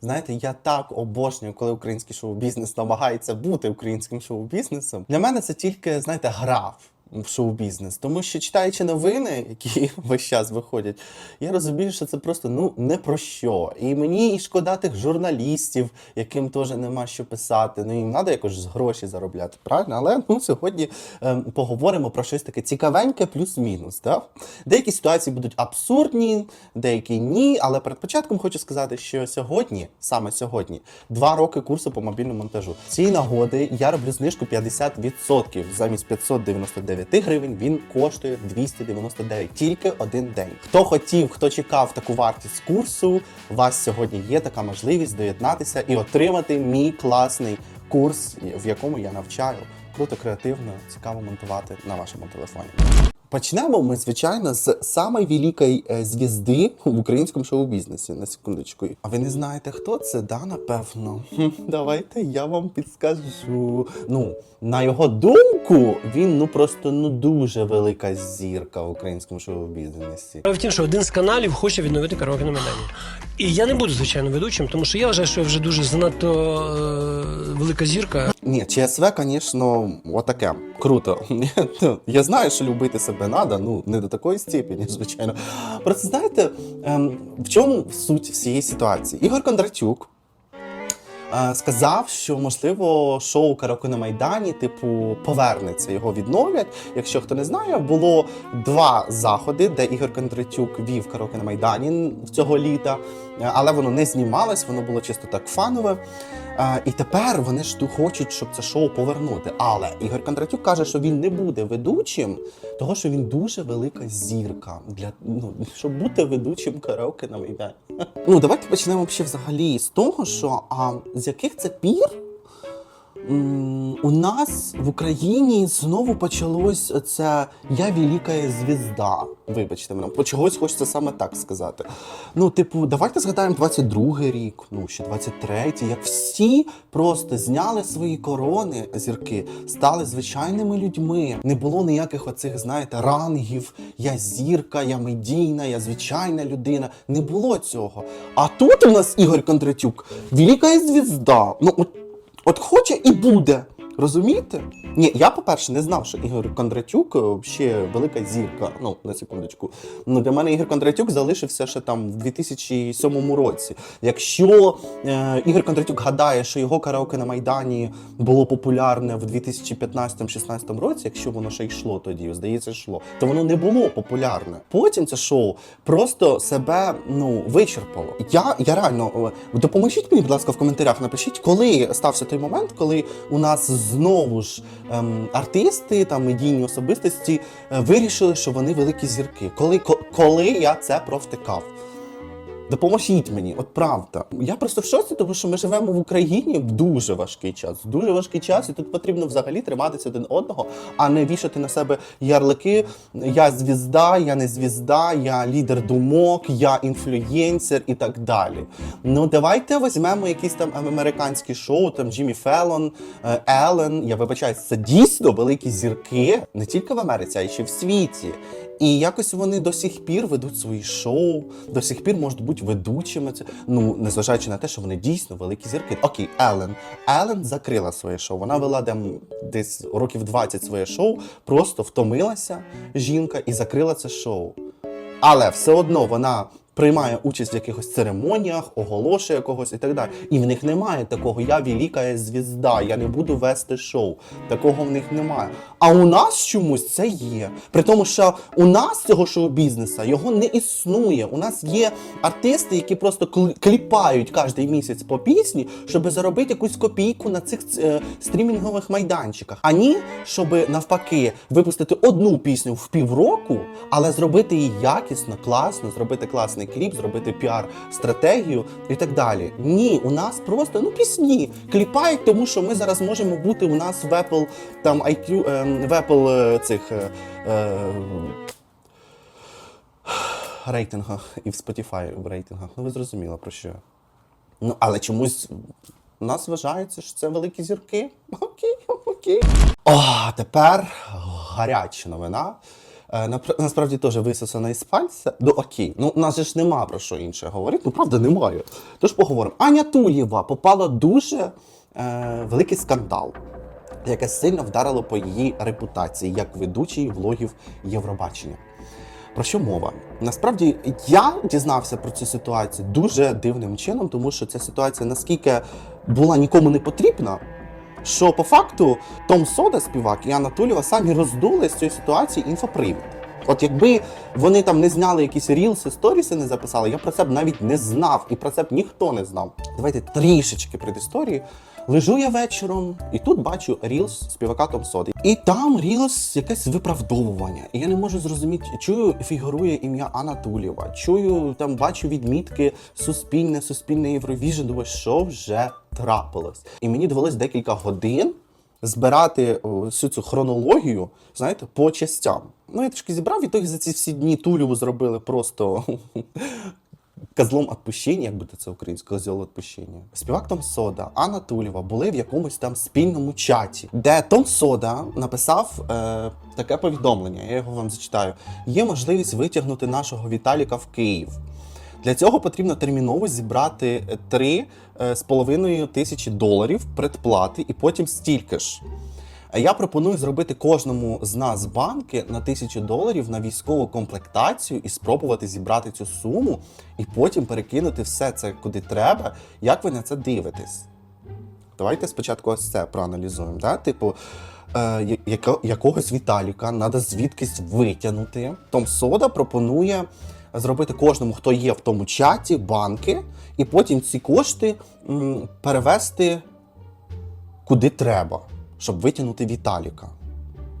Знаєте, я так обожнюю, коли український шоу-бізнес намагається бути українським шоу-бізнесом. Для мене це тільки, знаєте, гра в шоу-бізнес. Тому що читаючи новини, які весь час виходять, я розумію, що це просто ну не про що. І мені і шкода тих журналістів, яким теж нема що писати. Ну їм треба якось гроші заробляти, правильно? Але ну сьогодні ем, поговоримо про щось таке цікавеньке, плюс-мінус. Да? Деякі ситуації будуть абсурдні, деякі ні. Але перед початком хочу сказати, що сьогодні, саме сьогодні, два роки курсу по мобільному монтажу. Ці нагоди я роблю знижку 50%. Замість 599 гривень він коштує 299. Тільки один день. Хто хотів, хто чекав таку вартість курсу, у вас сьогодні є така можливість доєднатися і отримати мій класний курс, в якому я навчаю круто, креативно, цікаво монтувати на вашому телефоні. Почнемо ми, звичайно, з самої великої е, звізди в українському шоу-бізнесі. На секундочку. А ви не знаєте, хто це? Да, напевно. Давайте я вам підскажу. Ну, на його думку, він ну просто ну дуже велика зірка в українському шоу-бізнесі. В тім, що один з каналів хоче відновити караоке на Майдані. І я не буду, звичайно, ведучим, тому що я вважаю, що я вже дуже занадто е, велика зірка. Ні, ЧСВ, звісно, отаке. Круто. Я знаю, що любити себе треба, ну не до такої степені, звичайно. Просто знаєте, ем, в чому суть всієї ситуації? Ігор Кондратюк. Е, Сказав, що можливо шоу Караоке на Майдані, типу, повернеться, його відновлять. Якщо хто не знає, було два заходи, де Ігор Кондратюк вів Караоке на Майдані цього літа, е, але воно не знімалось, воно було чисто так фанове. Е, І тепер вони ж хочуть, щоб це шоу повернути. Але Ігор Кондратюк каже, що він не буде ведучим, того що він дуже велика зірка для ну щоб бути ведучим караоке на Майдані. Ну давайте почнемо взагалі з того, що а з яких це пір у нас в Україні знову почалось це Я велика звізда. Вибачте мене, чогось хочеться саме так сказати. Ну, типу, давайте згадаємо 22-й рік, ну ще 23-й, як всі просто зняли свої корони, зірки, стали звичайними людьми. Не було ніяких оцих, знаєте, рангів. Я зірка, я медійна, я звичайна людина. Не було цього. А тут у нас Ігор Кондратюк, велика звізда. Ну, от От хоче і буде. Розумієте? Ні, я, по-перше, не знав, що Ігор Кондратюк е, ще велика зірка. Ну, на секундочку. Ну, для мене Ігор Кондратюк залишився ще там в 2007 році. Якщо е, Ігор Кондратюк гадає, що його караоке на Майдані було популярне в 2015-16 році, якщо воно ще йшло тоді, здається, йшло, то воно не було популярне. Потім це шоу просто себе ну вичерпало. Я, я реально е, допоможіть мені, будь ласка, в коментарях напишіть, коли стався той момент, коли у нас знову ж ем, артисти та медійні особистості е, вирішили, що вони великі зірки. Коли, ко- коли я це провтикав? Допоможіть мені, от правда. Я просто в шоці, тому що ми живемо в Україні в дуже важкий час. Дуже важкий час, і тут потрібно взагалі триматися один одного, а не вішати на себе ярлики. Я звізда, я не звізда, я лідер думок, я інфлюєнсер і так далі. Ну давайте візьмемо якісь там американські шоу, там Джиммі Феллон, е, Еллен. Я вибачаюсь, це дійсно великі зірки не тільки в Америці, а й ще в світі. І якось вони до сих пір ведуть свої шоу, до сих пір можуть бути ведучими. Це ну незважаючи на те, що вони дійсно великі зірки. Окей, Елен. Елен закрила своє шоу. Вона вела там десь років 20 своє шоу, просто втомилася жінка і закрила це шоу. Але все одно вона приймає участь в якихось церемоніях, оголошує когось і так далі. І в них немає такого я велика звізда, я не буду вести шоу. Такого в них немає. А у нас чомусь це є. При тому, що у нас цього шоу-бізнесу його не існує. У нас є артисти, які просто кл- кліпають кожен місяць по пісні, щоб заробити якусь копійку на цих е, стрімінгових майданчиках. Ані щоб навпаки випустити одну пісню в півроку, але зробити її якісно, класно, зробити класний кліп, зробити піар-стратегію і так далі. Ні, у нас просто ну пісні кліпають, тому що ми зараз можемо бути у нас в Apple там IQ, е, в Apple е, цих. е, е, рейтингах і в Spotify в рейтингах. Ну ви зрозуміли про що. Ну, але чомусь у нас вважається, що це великі зірки. Окей, окей. О, тепер гаряча новина. Е, насправді теж висосана із пальця. Ну окей, ну у нас же ж нема про що інше говорити. Ну правда, немає. Тож поговоримо. Аня Тулєва попала дуже е, великий скандал, яке сильно вдарило по її репутації як ведучої влогів Євробачення. Про що мова? Насправді я дізнався про цю ситуацію дуже дивним чином, тому що ця ситуація наскільки була нікому не потрібна, що по факту Том Сода, співак, і Анатоліва самі роздули з цієї ситуації інфопривід. От якби вони там не зняли якісь рілси, сторіси не записали, я про це б навіть не знав, і про це б ніхто не знав. Давайте трішечки предісторії. Лежу я вечором, і тут бачу рілс співака Том Соди. І там рілс якесь виправдовування. І я не можу зрозуміти, чую, фігурує ім'я Анна Тулєва, чую, там бачу відмітки Суспільне, Суспільне Євровіжн. Думаю, що вже трапилось. І мені довелось декілька годин збирати о, всю цю хронологію, знаєте, по частям. Ну, я трішки зібрав, і то за ці всі дні Тулєву зробили просто козлом відпущення, як буде це українською, козьол відпущення. Співак Том Сода, Анна Тулєва були в якомусь там спільному чаті, де Том Сода написав е, таке повідомлення. Я його вам зачитаю. Є можливість витягнути нашого Віталіка в Київ. Для цього потрібно терміново зібрати 3,5 тисячі доларів предплати і потім стільки ж. Я пропоную зробити кожному з нас банки на тисячу доларів на військову комплектацію і спробувати зібрати цю суму, і потім перекинути все це куди треба. Як ви на це дивитесь? Давайте спочатку ось це проаналізуємо. Да? Типу, е, яко- якогось Віталіка треба звідкись витягнути. Том Сода пропонує зробити кожному, хто є в тому чаті, банки, і потім ці кошти м, перевести куди треба, щоб витягнути Віталіка.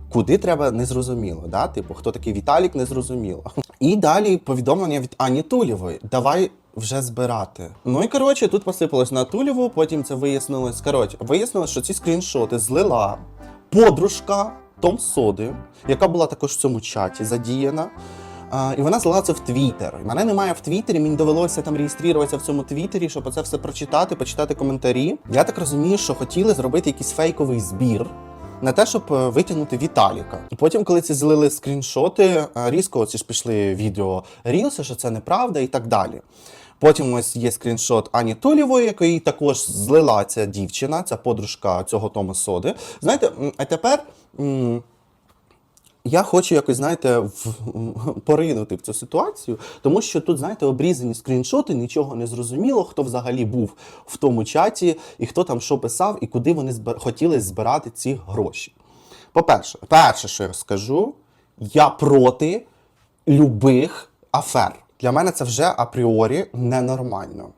Куди треба, незрозуміло. Да? Типу, хто такий Віталік, незрозуміло. І далі повідомлення від Ані Тулєвої. Давай вже збирати. Ну і коротше, тут посипалось на Тулєву, потім це вияснилось. Коротше, вияснилось, що ці скріншоти злила подружка Том Соди, яка була також в цьому чаті задіяна. І вона злила це в Твіттер. Мене немає в Твіттері, мені довелося там реєструватися в цьому Твіттері, щоб це все прочитати, почитати коментарі. Я так розумію, що хотіли зробити якийсь фейковий збір на те, щоб е, витягнути Віталіка. Потім, коли ці злили скріншоти, е, різко ці ж пішли відео Рілси, що це неправда і так далі. Потім ось є скріншот Ані Тулєвої, який також злила ця дівчина, ця подружка цього Тома Соди. Знаєте, а тепер. Я хочу якось, знаєте, в, поринути в цю ситуацію, тому що тут, знаєте, обрізані скріншоти, нічого не зрозуміло, хто взагалі був в тому чаті, і хто там що писав, і куди вони збир... хотіли збирати ці гроші. По-перше, перше, що я скажу, я проти любих афер. Для мене це вже апріорі ненормально.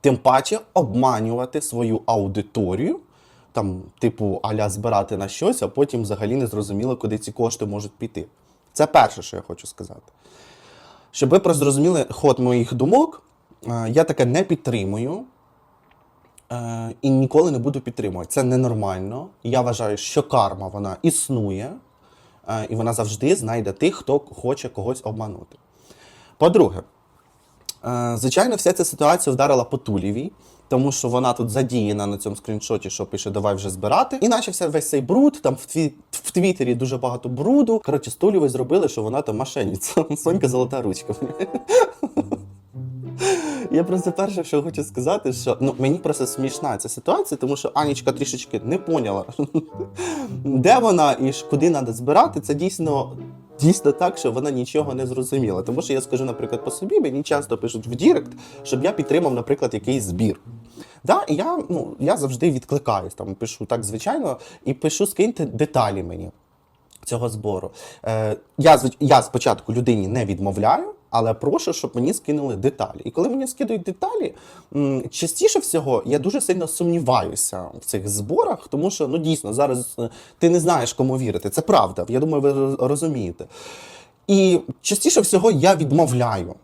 Тим паче обманювати свою аудиторію, там, типу, аля збирати на щось, а потім взагалі не зрозуміло, куди ці кошти можуть піти. Це перше, що я хочу сказати. Щоб ви просто зрозуміли ход моїх думок, е, я таке не підтримую е, і ніколи не буду підтримувати. Це ненормально. Я вважаю, що карма вона існує, е, і вона завжди знайде тих, хто хоче когось обманути. По-друге, Звичайно, вся ця ситуація вдарила по Тулєвій, тому що вона тут задіяна на цьому скріншоті, що пише давай вже збирати. І начався весь цей бруд. Там в, тві... в Твіттері дуже багато бруду. Коротше, з Тулєвою зробили, що вона там мошенниця. Сонька золота ручка. Я просто перше, що хочу сказати, що ну мені просто смішна ця ситуація, тому що Анічка трішечки не поняла, де вона і куди треба збирати. Це дійсно. Дійсно так, що вона нічого не зрозуміла. Тому що я скажу, наприклад, по собі, мені часто пишуть в Дірект, щоб я підтримав, наприклад, якийсь збір. Да, і я, ну, я завжди відкликаюсь, там пишу так звичайно, і пишу скиньте деталі мені цього збору. Е, я, я спочатку людині не відмовляю, але прошу, щоб мені скинули деталі. І коли мені скидують деталі, частіше всього я дуже сильно сумніваюся в цих зборах, тому що ну дійсно зараз е, ти не знаєш, кому вірити. Це правда. Я думаю, ви розумієте. І частіше всього я відмовляю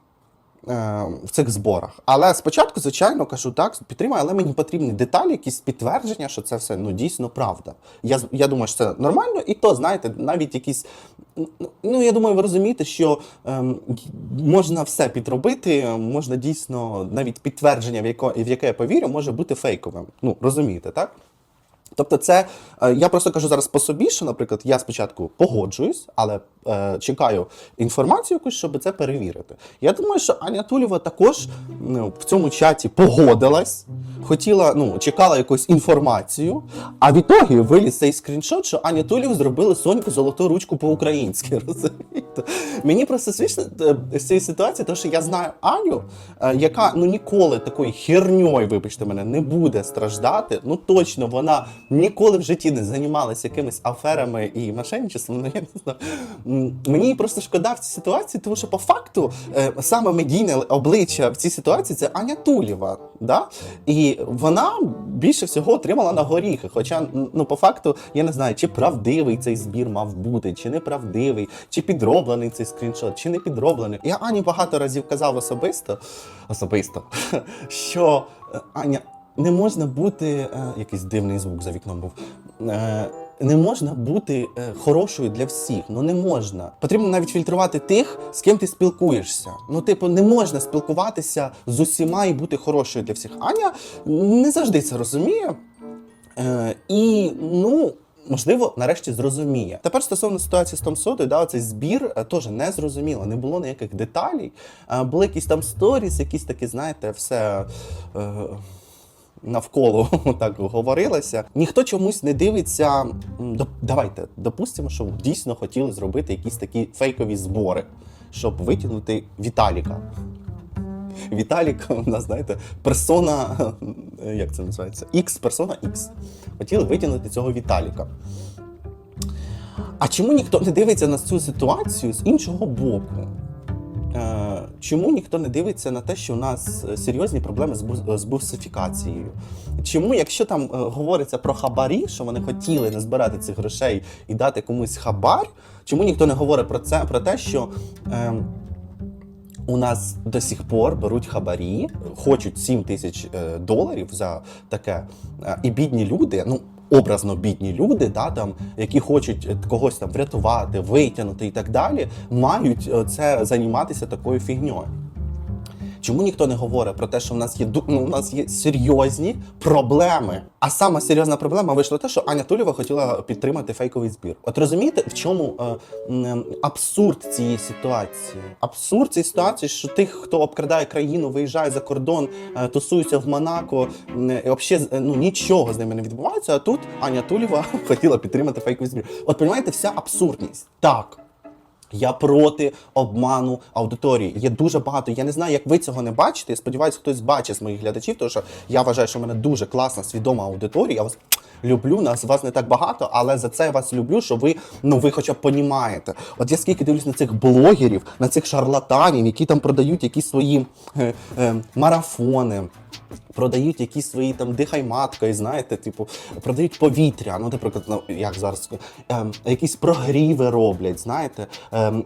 в цих зборах. Але спочатку, звичайно, кажу так, підтримую, але мені потрібні деталі, якісь підтвердження, що це все ну дійсно правда. Я я думаю, що це нормально, і то знаєте, навіть якісь. Ну, я думаю, ви розумієте, що ем, можна все підробити, можна дійсно навіть підтвердження, в яке, в яке я повірю, може бути фейковим. Ну, розумієте, так? Тобто, це е, я просто кажу зараз по собі, що, наприклад, я спочатку погоджуюсь, але е, чекаю інформацію якусь, щоб це перевірити. Я думаю, що Аня Тулєва також ну, в цьому чаті погодилась, хотіла, ну, чекала якусь інформацію, а в ітогі виліз цей скріншот, що Аня Тулєв зробили Соньку золоту ручку по-українськи. Розумієте? Мені просто смішно е, з цієї ситуації, тому що я знаю Аню, е, яка ну ніколи такою херньою, вибачте мене, не буде страждати. Ну точно вона ніколи в житті не займалася якимись аферами і мошенничеством. Ну я не знаю. Мені просто шкода в цій ситуації, тому що по факту е, саме медійне обличчя в цій ситуації це Аня Тулєва. Да? І вона більше всього отримала на горіхи. Хоча, ну, по факту, я не знаю, чи правдивий цей збір мав бути, чи неправдивий, чи підроблений цей скріншот, чи не підроблений. Я Ані багато разів казав особисто, особисто, що е, Аня. Не можна бути, е, якийсь дивний звук за вікном був. Е, не можна бути е, хорошою для всіх. Ну не можна. Потрібно навіть фільтрувати тих, з ким ти спілкуєшся. Ну, типу, не можна спілкуватися з усіма і бути хорошою для всіх. Аня не завжди це розуміє. Е, і ну. Можливо, нарешті зрозуміє. Тепер стосовно ситуації з Том Содою, да, цей збір е, теж не зрозуміло, не було ніяких деталей. Були якісь там сторіс, якісь такі, знаєте, все. Е, навколо так говорилося. Ніхто чомусь не дивиться. Давайте допустимо, що дійсно хотіли зробити якісь такі фейкові збори, щоб витягнути Віталіка. Віталік, у нас, знаєте, персона, як це називається? X, персона X. Хотіли витягнути цього Віталіка. А чому ніхто не дивиться на цю ситуацію з іншого боку? Е, Чому ніхто не дивиться на те, що у нас е, серйозні проблеми з бу- бусифікацією? Чому, якщо там е, говориться про хабарі, що вони хотіли не збирати цих грошей і дати комусь хабар, чому ніхто не говорить про це, про те, що е, у нас до сих пор беруть хабарі, хочуть 7 тисяч е, доларів за таке, е, і бідні люди, ну. Образно бідні люди, да, там, які хочуть е, когось там врятувати, витягнути і так далі, мають е, це займатися такою фігньою. Чому ніхто не говорить про те, що в нас є ну, у нас є серйозні проблеми? А сама серйозна проблема вийшла те, що Аня Тулєва хотіла підтримати фейковий збір. От розумієте, в чому е, м, абсурд цієї ситуації? Абсурд цієї ситуації, що тих, хто обкрадає країну, виїжджає за кордон, е, тусується в Монако, м, і взагалі ну, нічого з ними не відбувається. А тут Аня Тулєва хотіла підтримати фейковий збір. От розумієте, вся абсурдність. Так. Я проти обману аудиторії. Є дуже багато. Я не знаю, як ви цього не бачите. Я сподіваюся, хтось бачить з моїх глядачів, тому що я вважаю, що в мене дуже класна, свідома аудиторія. Я вас люблю, нас вас не так багато, але за це я вас люблю, що ви ну ви хоча б понімаєте. От я скільки дивлюсь на цих блогерів, на цих шарлатанів, які там продають якісь свої е, е, марафони. Продають якісь свої там дихай маткою, знаєте, типу, продають повітря. Ну, наприклад, ну, як зараз ем, якісь прогріви роблять, знаєте, ем,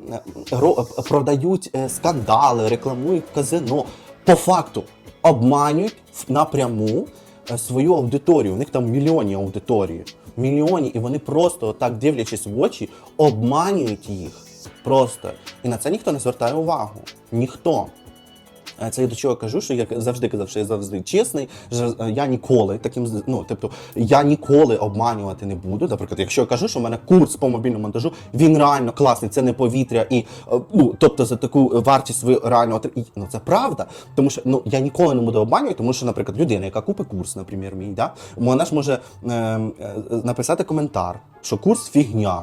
ро- продають е, скандали, рекламують казино. По факту обманюють напряму свою аудиторію. У них там мільйонні аудиторії. Мільйонні, і вони просто так дивлячись в очі, обманюють їх. Просто. І на це ніхто не звертає увагу. Ніхто. Це я до чого кажу, що я завжди казав, що я завжди чесний. е, Я ніколи таким ну, тобто, я ніколи обманювати не буду. Наприклад, якщо я кажу, що в мене курс по мобільному монтажу, він реально класний, це не повітря, і е, ну тобто за таку вартість ви реально отри- Ну це правда. Тому що ну я ніколи не буду обманювати, тому що, наприклад, людина, яка купить курс, наприклад, мій, да, вона ж може е, е, написати коментар, що курс фігня.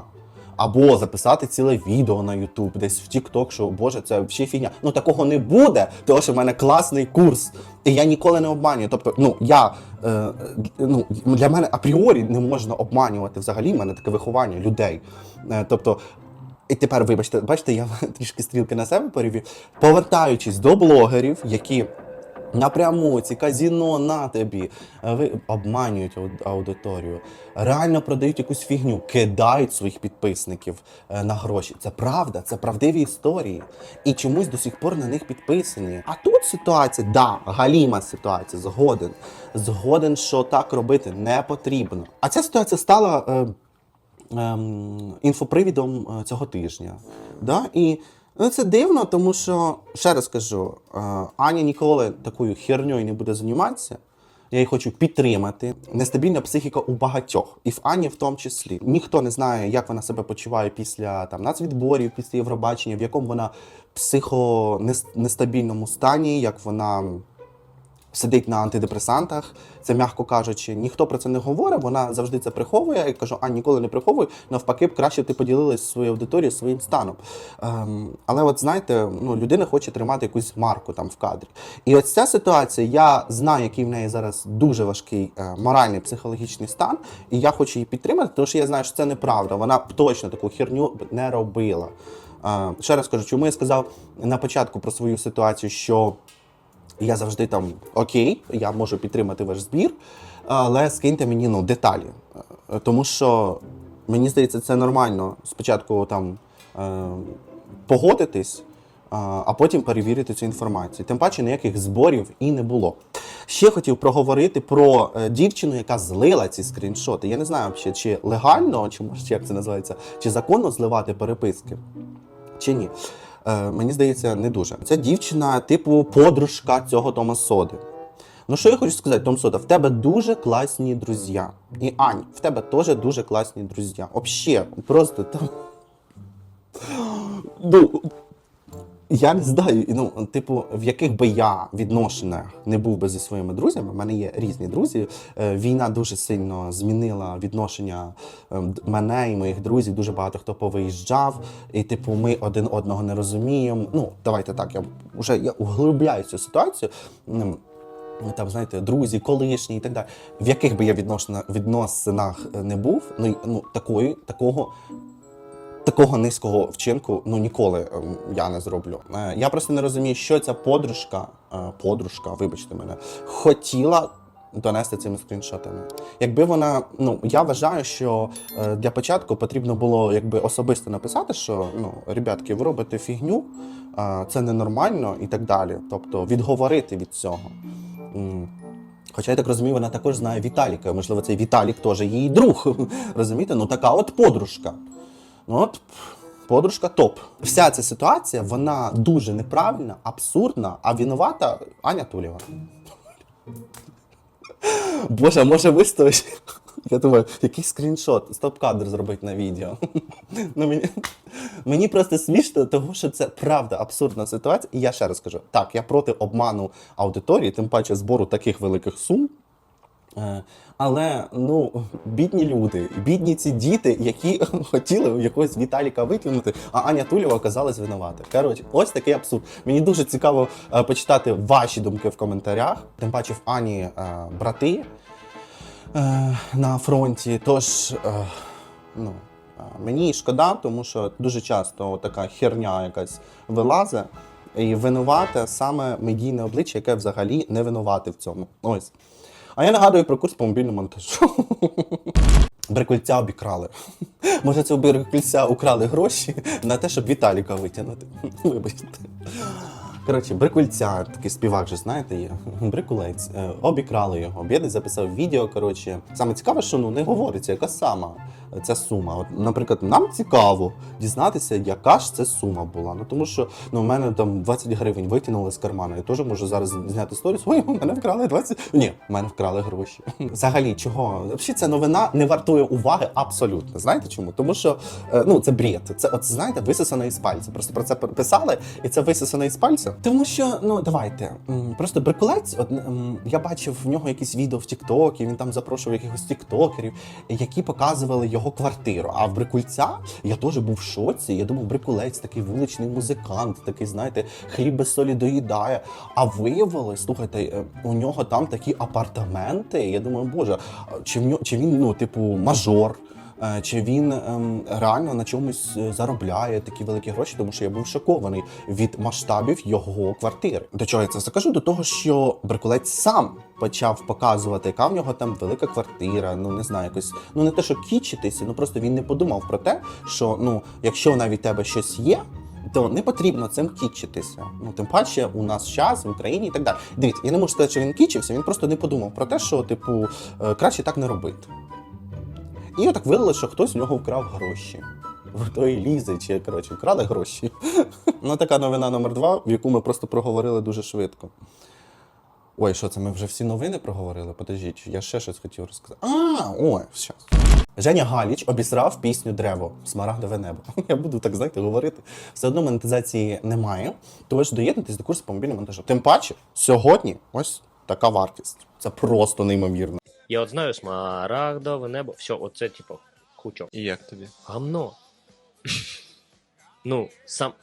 Або записати ціле відео на YouTube, десь в TikTok, що Боже, це взагалі фігня. Ну такого не буде, тому що в мене класний курс. І я ніколи не обманюю. Тобто, ну я е, ну для мене апріорі не можна обманювати взагалі. в мене таке виховання людей. Е, тобто. І тепер, вибачте, бачите, я трішки стрілки на себе перевів. Повертаючись до блогерів, які напряму ці казіно на тобі е, ви обманюють аудиторію, реально продають якусь фігню, кидають своїх підписників е, на гроші. Це правда, це правдиві історії. І чомусь до сих пор на них підписані. А тут ситуація, да, галіма ситуація, згоден. Згоден, що так робити не потрібно. А ця ситуація стала. Е, ем, інфопривідом е, цього тижня. Да? І ну, це дивно, тому що, ще раз кажу, е, Аня ніколи такою херньою не буде займатися. Я її хочу підтримати. Нестабільна психіка у багатьох, і в Ані в тому числі. Ніхто не знає, як вона себе почуває після там нацвідборів, після Євробачення, в якому вона психонестабільному стані, як вона сидить на антидепресантах, це м'яко кажучи, ніхто про це не говорить, вона завжди це приховує. Я кажу, а ніколи не приховуй. Навпаки, б краще ти поділилась своєю аудиторією своїм станом. Ем, але от знаєте, ну, людина хоче тримати якусь марку там в кадрі. І ось ця ситуація, я знаю, який в неї зараз дуже важкий е, моральний психологічний стан, і я хочу її підтримати, тому що я знаю, що це неправда. Вона точно таку херню б не робила. Е, ще раз кажу, чому я сказав на початку про свою ситуацію, що я завжди там окей, я можу підтримати ваш збір, але скиньте мені ну, деталі. Е, Тому що мені здається, це нормально спочатку там е, погодитись, а а потім перевірити цю інформацію. Тим паче ніяких зборів і не було. Ще хотів проговорити про е, дівчину, яка злила ці скріншоти. Я не знаю, чи легально, чи як це називається, чи законно зливати переписки чи ні. Е, мені здається, не дуже. Це дівчина, типу, подружка цього Тома Соди. Ну, що я хочу сказати, Том Сода, в тебе дуже класні друзі. І Ань, в тебе теж дуже класні друзі. Взагалі, просто там. Ну, я не знаю, ну, типу, в яких би я відношеннях не був би зі своїми друзями. У мене є різні друзі. Е, Війна дуже сильно змінила відношення е, мене і моїх друзів. Дуже багато хто повиїжджав, і типу, ми один одного не розуміємо. Ну, давайте так, я вже я углубляю цю ситуацію. Там, знаєте, друзі, колишні і так далі. В яких би я відносинах е, не був, ну, ну такої, такого такого низького вчинку ну ніколи ем, я не зроблю. Е, Я просто не розумію, що ця подружка, е, подружка, вибачте мене, хотіла. Донести цими скріншотами. Якби вона, ну я вважаю, що е, для початку потрібно було якби особисто написати, що ну, ребятки, ви робите фігню, це ненормально і так далі. Тобто відговорити від цього. Хоча я так розумію, вона також знає Віталіка. Можливо, цей Віталік теж її друг. Розумієте? Ну така от подружка. Ну от подружка топ. Вся ця ситуація вона дуже неправильна, абсурдна, а винувата Аня Тулєва. Боже, може виставиш? Я думаю, який скріншот, стоп-кадр зробити на відео. ну, мені, мені просто смішно, тому що це правда абсурдна ситуація. І я ще раз кажу: так, я проти обману аудиторії, тим паче збору таких великих сум. Е, Але ну бідні люди, бідні ці діти, які хотіли якогось Віталіка викинути, а Аня Тулєва оказалась винувата. Коротше, ось такий абсурд. Мені дуже цікаво е, почитати ваші думки в коментарях. Тим паче в Ані е, брати на фронті. Тож ну, мені шкода, тому що дуже часто така херня якась вилазить. І винувате саме медійне обличчя, яке взагалі не винувате в цьому. Ось. А я нагадую про курс по мобільному монтажу. Брикульця обікрали. Може, це у брикольця украли гроші на те, щоб Віталіка витягнути. Вибачте. Коротше, брикульця, такий співак же, знаєте, є. Брикулець. Е, Обікрали його. Бєдець записав відео. Коротше. Саме цікаве, що ну не говориться, яка сама ця сума. От, наприклад, нам цікаво дізнатися, яка ж це сума була. Ну тому що ну, в мене там 20 гривень витягнули з карману. Я теж можу зараз зняти сторіс. Ой, у мене вкрали 20. Ні, в мене вкрали гроші. Взагалі, чого? Взагалі, ця новина не вартує уваги абсолютно. Знаєте чому? Тому що е, ну це бред. Це от знаєте, висосано із пальця. Просто про це писали, і це висосано із пальця. Тому що, ну давайте, просто брикулець, от я бачив в нього якісь відео в Тіктокі, він там запрошував якихось тіктокерів, які показували його квартиру. А в брикульця я теж був в шоці. Я думав, брикулець такий вуличний музикант, такий, знаєте, хліб без солі доїдає. А виявилось, слухайте, е, у нього там такі апартаменти. Я думаю, боже, чи в нього чи він, ну, типу, мажор? Е, Чи він ем, реально на чомусь е, заробляє такі великі гроші, тому що я був шокований від масштабів його квартири. До чого я це все? До того, що Брикулець сам почав показувати, яка в нього там велика квартира. Ну не знаю, якось ну не те, що кічитися, ну просто він не подумав про те, що ну, якщо навіть тебе щось є. То не потрібно цим кічитися. Ну тим паче у нас час в Україні і так далі. Дивіться, я не можу сказати, що він кічився, він просто не подумав про те, що типу е, краще так не робити. І отак виявилося, що хтось у нього вкрав гроші. В той лізе, чи коротше, вкрали гроші. ну, така новина номер два, в яку ми просто проговорили дуже швидко. Ой, що це ми вже всі новини проговорили? Подождіть, я ще щось хотів розказати. А, ой, щас. Женя Галіч обісрав пісню Древо Смарагдове небо. Я буду так знаєте говорити. Все одно монетизації немає. Тож доєднуйтесь до курсу по мобільному монтажу. Тим паче, сьогодні ось така вартість. Це просто неймовірно. Я от знаю смарагдове небо. Все, оце типу хучо. І як тобі? Гамно. ну, сам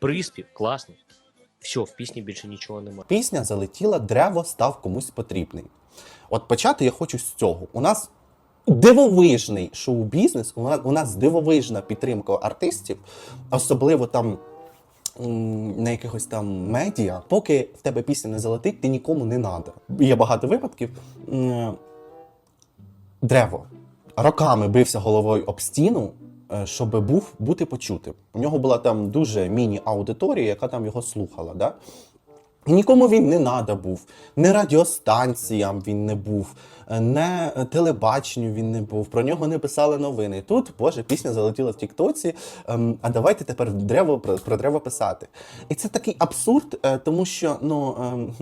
приспів класний. Все, в пісні більше нічого немає. Пісня залетіла, древо став комусь потрібний. От почати я хочу з цього. У нас дивовижний шоу-бізнес, у нас, у нас дивовижна підтримка артистів, особливо там. На якихось там медіа, поки в тебе пісня не залетить, ти нікому не надо. Є багато випадків. Древо роками бився головою об стіну, е, щоб був бути почутим. У нього була там дуже міні-аудиторія, яка там його слухала. Да? І нікому він не надо був, не радіостанціям він не був, е, не телебаченню він не був. Про нього не писали новини. Тут, боже, пісня залетіла в Тіктоці. ем, а давайте тепер древо про, про древо писати. І це такий абсурд, е, тому що ну. ем,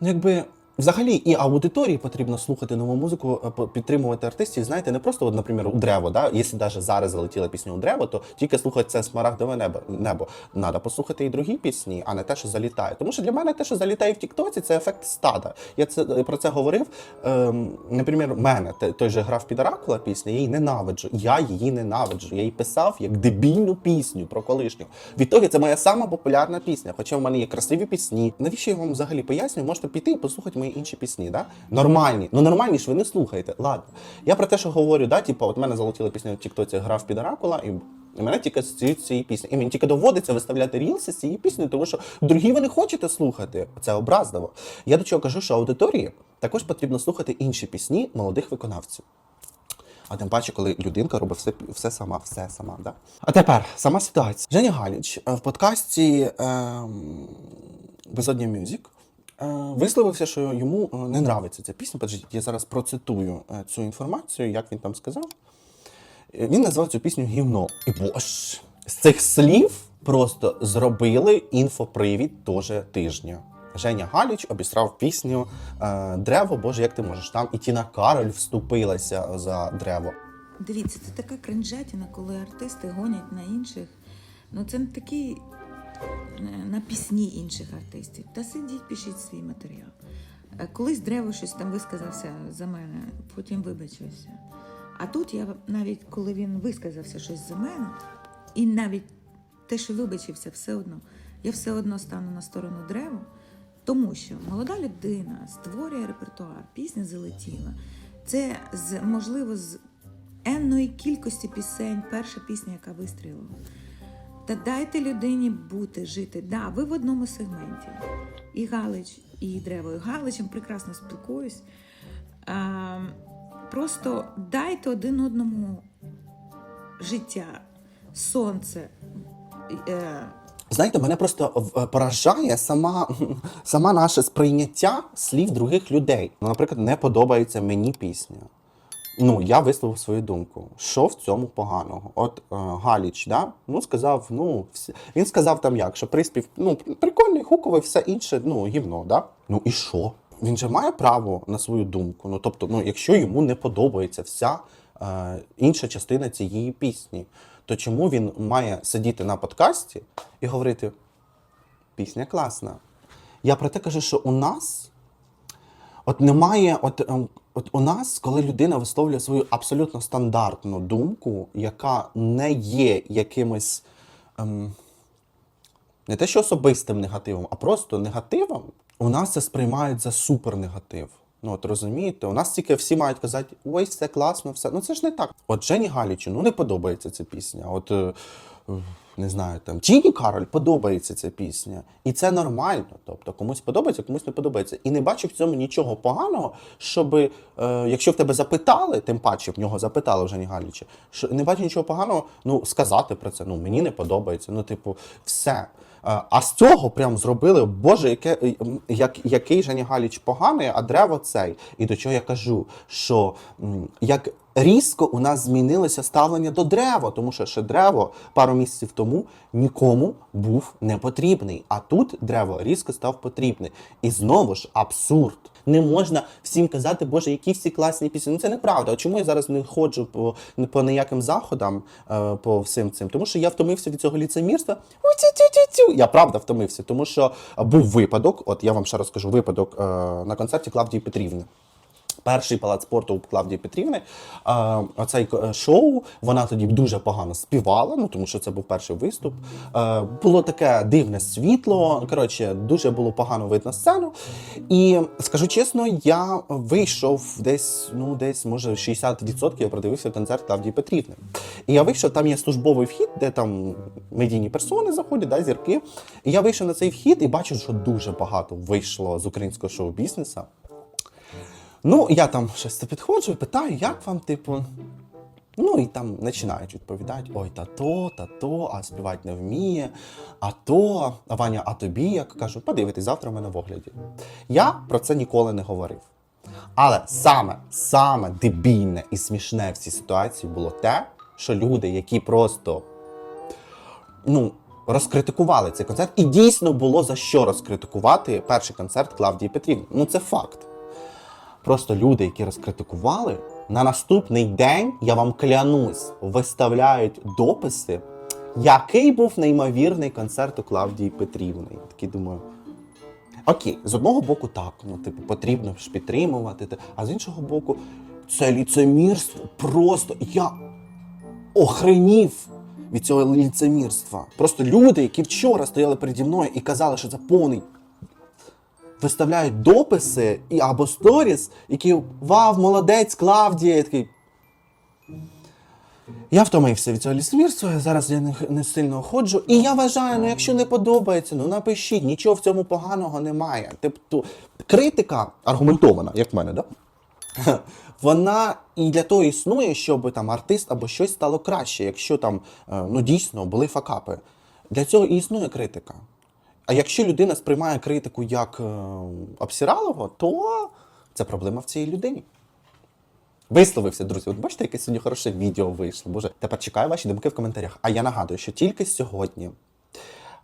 Ну, якби взагалі і аудиторії потрібно слухати нову музику, е, підтримувати артистів. Знаєте, не просто, от, наприклад, у древо, да? якщо навіть зараз залетіла пісня у древо, то тільки слухати це смарагдове небо. небо. Надо послухати і другі пісні, а не те, що залітає. Тому що для мене те, що залітає в Тіктоці, це ефект стада. Я це е, про це говорив. Ем, наприклад, мене той же грав під Оракула пісня, я її ненавиджу. Я її ненавиджу. Я її писав як дебільну пісню про колишню. Відтоді це моя сама популярна пісня. Хоча в мене є красиві пісні. Навіщо я вам взагалі пояснюю? Можете піти і послухати мої інші пісні, да? Нормальні. Ну нормальні ж ви не слухаєте. Ладно. Я про те, що говорю, да, типу, от мене залетіла пісня в Тіктоці грав під Оракула, і мене тільки з цією піснею. І мені тільки доводиться виставляти рілси з цієї пісні, тому що другі ви не хочете слухати. Це образливо. Я до чого кажу, що аудиторії також потрібно слухати інші пісні молодих виконавців. А тим паче, коли людинка робить все, все сама, все сама. Да? А тепер сама ситуація. Женя Галіч е, в подкасті ем, Безодня Мюзік е, висловився, що йому е, не нравиться ця пісня. Подождіть, я зараз процитую е, цю інформацію, як він там сказав. Е, Він назвав цю пісню гівно. І боже, з цих слів просто зробили інфопривід тоже тижня. Женя Галіч обісрав пісню Древо, Боже, як ти можеш. Там і Тіна Кароль вступилася за древо. Дивіться, це така кринжатіна, коли артисти гонять на інших. Ну це не такий на пісні інших артистів. Та сидіть, пишіть свій матеріал. Е, Колись древо щось там висказався за мене, потім вибачився. А тут я навіть коли він висказався щось за мене, і навіть те, що вибачився, все одно, я все одно стану на сторону древа, тому що молода людина створює репертуар, пісня залетіла. Це з можливо з енної кількості пісень, перша пісня, яка вистрілила. Та дайте людині бути, жити. Да, ви в одному сегменті. І Галич, і Древо. І Галичем прекрасно спілкуюсь. А, просто дайте один одному життя, сонце. Е, Знаєте, мене просто е, поражає сама, сама наше сприйняття слів других людей. Ну, наприклад, не подобається мені пісня. Ну, я висловив свою думку. Що в цьому поганого? От е, Галіч, да? ну сказав, ну всі... він сказав там як, що приспів, ну прикольний, хуковий, все інше, ну гівно, да? Ну і що? Він же має право на свою думку. Ну тобто, ну якщо йому не подобається вся е, інша частина цієї пісні, то чому він має сидіти на подкасті і говорити: пісня класна? Я про те кажу, що у нас От немає, от, ем, от у нас, коли людина висловлює свою абсолютно стандартну думку, яка не є якимось ем, не те, що особистим негативом, а просто негативом, у нас це сприймають за супернегатив. Ну, от розумієте, у нас тільки всі мають казати, ой, все класно, все. Ну це ж не так. От Жені Галічу, ну не подобається ця пісня. От е, не знаю, там Тіні Кароль подобається ця пісня. І це нормально. Тобто комусь подобається, комусь не подобається. І не бачу в цьому нічого поганого, щоб, е, якщо в тебе запитали, тим паче в нього запитали в Жені Галіча, що не бачу нічого поганого, ну сказати про це. Ну мені не подобається. Ну, типу, все. Е, А з цього прям зробили, боже, яке, е, як, який Женя Галіч поганий, а древо цей. І до чого я кажу, що як різко у нас змінилося ставлення до дерева, тому що ще дерево пару місяців тому нікому був не потрібний. А тут дерево різко став потрібний. І знову ж абсурд. Не можна всім казати, боже, які всі класні пісні. Ну це неправда. А чому я зараз не ходжу по, по ніяким заходам е, по всім цим? Тому що я втомився від цього ліцемірства. Я правда втомився, тому що був випадок. От я вам ще розкажу випадок е, на концерті Клавдії Петрівни. Перший палац спорту у Клавдії Петрівни. Е, оцей е, шоу вона тоді дуже погано співала, ну тому що це був перший виступ. Е, було таке дивне світло. Коротше, дуже було погано видно сцену. І скажу чесно, я вийшов десь, ну десь, може, 60% я продивився концерт Клавдії Петрівни. І я вийшов, там є службовий вхід, де там медійні персони заходять, да, зірки. І я вийшов на цей вхід і бачу, що дуже багато вийшло з українського шоу-бізнесу. Ну, я там щось підходжу і питаю, як вам, типу. Ну і там починають відповідати: ой, та то, та то, а співати не вміє, а то, а Ваня, а тобі, як кажу, подивитись, завтра в мене в огляді. Я про це ніколи не говорив. Але саме, саме дебільне і смішне в цій ситуації було те, що люди, які просто ну, розкритикували цей концерт, і дійсно було за що розкритикувати перший концерт Клавдії Петрівни. Ну це факт. Просто люди, які розкритикували, на наступний день, я вам клянусь, виставляють дописи, який був неймовірний концерт у Клавдії Петрівни. Я такий думаю. Окей, з одного боку, так, ну, типу, потрібно ж підтримувати, а з іншого боку, це ліцемірство просто я охренів від цього ліцемірства. Просто люди, які вчора стояли переді мною і казали, що це повний виставляють дописи і або сторіс, які Вау, молодець, Клавдія. Такий. Я втомився від цього лісмірства, я зараз я не, не сильно ходжу. І я вважаю, ну якщо не подобається, ну напишіть, нічого в цьому поганого немає. Тобто критика аргументована, як в мене, да? Вона і для того існує, щоб там артист або щось стало краще, якщо там е, ну дійсно були факапи. Для цього і існує критика. А якщо людина сприймає критику як е, обсиралово, то це проблема в цій людині. Висловився, друзі. От бачите, яке сьогодні хороше відео вийшло. Боже, тепер чекаю ваші думки в коментарях. А я нагадую, що тільки сьогодні,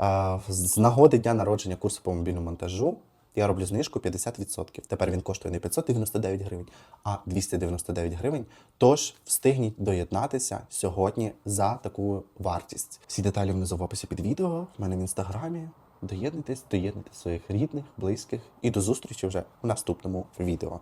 е, з нагоди дня народження курсу по мобільному монтажу, я роблю знижку 50%. Тепер він коштує не 599 гривень, а 299 гривень. Тож встигніть доєднатися сьогодні за таку вартість. Всі деталі внизу в описі під відео, в мене в інстаграмі. Доєднуйтесь, доєднуйте своїх рідних, близьких і до зустрічі вже в наступному відео.